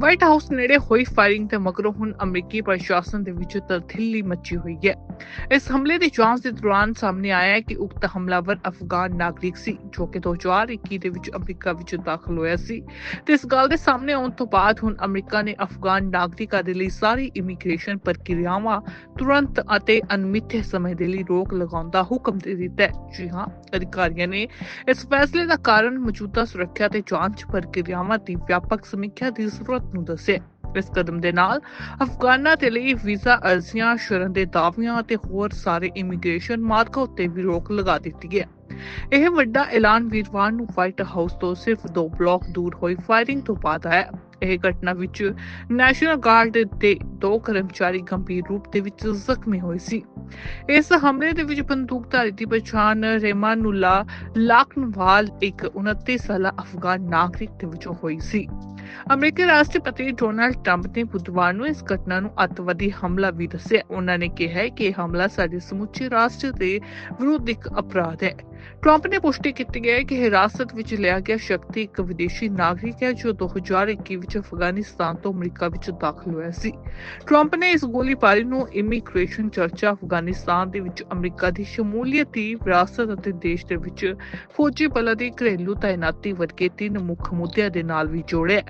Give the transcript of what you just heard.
White house ਨੇੜੇ ਹੋਈ firing ਤੇ ਮਗਰੋਂ ਹੁਣ ਅਮਰੀਕੀ ਪ੍ਰਸ਼ਾਸਨ ਦੇ ਵਿੱਚ ਤਬਦੀਲੀ ਮੱਚੀ ਹੋਈ ਹੈ। ਇਸ ਹਮਲੇ ਦੀ ਜਾਂਚ ਦੇ ਦੌਰਾਨ ਸਾਹਮਣੇ ਆਇਆ ਹੈ ਕਿ ਉਕਤ ਹਮਲਾਵਰ ਅਫਗਾਨ ਨਾਗਰਿਕ ਸੀ, ਜੋ ਕਿ 2021 ਦੇ ਵਿੱਚ ਅਮਰੀਕਾ ਵਿੱਚ ਦਾਖਲ ਹੋਇਆ ਸੀ। ਤੇ ਇਸ ਗੱਲ ਦੇ ਸਾਹਮਣੇ ਆਉਣ ਤੋਂ ਬਾਅਦ ਹੁਣ ਅਮਰੀਕਾ ਨੇ ਅਫਗਾਨ ਨਾਗਰਿਕਾਂ ਦੇ ਲਈ ਸਾਰੀ ਇਮੀਗ੍ਰੇਸ਼ਨ ਪ੍ਰਕਿਰਿਆਵਾਂ ਤੁਰੰਤ ਅਤੇ ਅਨਮਿੱਥੇ ਸਮੇਂ ਦੇ ਲਈ ਰੋਕ ਲਗਾਉਣ ਦਾ ਹੁਕਮ ਦੇ ਦਿੱਤਾ ਹੈ। ਜੀ ਹਾਂ, ਅਧਿਕਾਰੀਆਂ ਨੇ ਇਸ ਫੈਸਲੇ ਦਾ ਕਾਰਨ ਮੌਜੂਦਾ ਸੁਰੱਖਿਆ ਤੇ ਜਾਂਚ ਪ੍ਰਕਿਰਿਆਵਾਂ ਦੀ ਵਿਆਪਕ ਸਮੀਖਿਆ ਦੀ ਜ਼ਰੂਰਤ ਨੂੰ ਦੱਸਿਆ ਇਸ ਕਦਮ ਦੇ ਨਾਲ ਅਫਗਾਨਾਂ ਦੇ ਲਈ ਵੀਜ਼ਾ ਅਰਜ਼ੀਆਂ, ਸ਼ਰਨ ਦੇ ਦਾਅਵਿਆਂ ਅਤੇ ਹੋਰ ਸਾਰੇ ਇਮੀਗ੍ਰੇਸ਼ਨ ਮਾਰਗਾਂ ਉੱਤੇ ਵੀ ਰੋਕ ਲਗਾ ਦਿੱਤੀ ਹੈ ਇਹ ਵੱਡਾ ਐਲਾਨ ਵੀਰਵਾਰ ਨੂੰ ਵਾਈਟ ਹਾਊਸ ਤੋਂ ਸਿਰਫ 2 ਬਲਾਕ ਦੂਰ ਹੋਈ ਫਾਇਰਿੰਗ ਤੋਂ ਬਾਅਦ ਆਇਆ। ਇਹ ਘਟਨਾ ਵਿੱਚ ਨੈਸ਼ਨਲ ਗਾਰਡ ਦੇ ਦੋ ਕਰਮਚਾਰੀ ਗੰਭੀਰ ਰੂਪ ਦੇ ਵਿੱਚ ਜ਼ਖਮੀ ਹੋਏ ਸੀ। ਇਸ ਹਮਲੇ ਦੇ ਵਿੱਚ ਬੰਦੂਕਧਾਰੀ ਦੀ ਪਛਾਣ ਰੇਮਾਨੂਲਾ ਲਾਕਨਵਾਲ ਇੱਕ 29 ਸਾਲਾ ਅਫਗਾਨ ਨਾਗਰਿਕ ਦੇ ਵਿੱਚੋਂ ਹੋਈ ਸੀ। ਅਮਰੀਕੀ ਰਾਸ਼ਟਰਪਤੀ ਡੋਨਾਲਡ ਟਰੰਪ ਨੇ ਬੁੱਧਵਾਰ ਨੂੰ ਇਸ ਘਟਨਾ ਨੂੰ ਅੱਤਵਾਦੀ ਹਮਲਾ ਵੀ ਦੱਸਿਆ। ਉਹਨਾਂ ਨੇ ਕਿਹਾ ਕਿ ਇਹ ਹਮਲਾ ਸਾਡੇ ਸਮੁੱਚੇ ਰਾਸ਼ਟਰ ਦੇ ਵਿਰੁੱਧ ਇੱਕ ਅਪਰਾਧ ਹੈ। ਟਰੰਪ ਨੇ ਪੁਸ਼ਟੀ ਕੀਤੀ ਹੈ ਕਿ ਹਿਰਾਸਤ ਵਿੱਚ ਲਿਆ ਗਿਆ ਸ਼ਕਤੀ ਇੱਕ ਵਿਦੇਸ਼ੀ ਨਾਗਰਿਕ ਹੈ ਜੋ 2021 ਵਿੱਚ ਅਫਗਾਨਿਸਤਾਨ ਤੋਂ ਅਮਰੀਕਾ ਵਿੱਚ ਦਾਖਲ ਹੋਇਆ ਸੀ। ਟਰੰਪ ਨੇ ਇਸ ਗੋਲੀਬਾਰੀ ਨੂੰ ਇਮੀਗ੍ਰੇਸ਼ਨ ਚਰਚਾ ਅਫਗਾਨਿਸਤਾਨ ਦੇ ਵਿੱਚ ਅਮਰੀਕਾ ਦੀ ਸ਼ਮੂਲੀਅਤ ਦੀ ਵਿਰਾਸਤ ਅਤੇ ਦੇਸ਼ ਦੇ ਵਿੱਚ ਫੌਜੀ ਬਲਾਂ ਦੀ ਘਰੇਲੂ ਤਾਇਨਾਤੀ ਵਰਗੇ ਤਿੰਨ ਮੁੱਖ ਮੁੱਦਿਆਂ ਦੇ ਨਾਲ ਵੀ ਜੋੜਿਆ।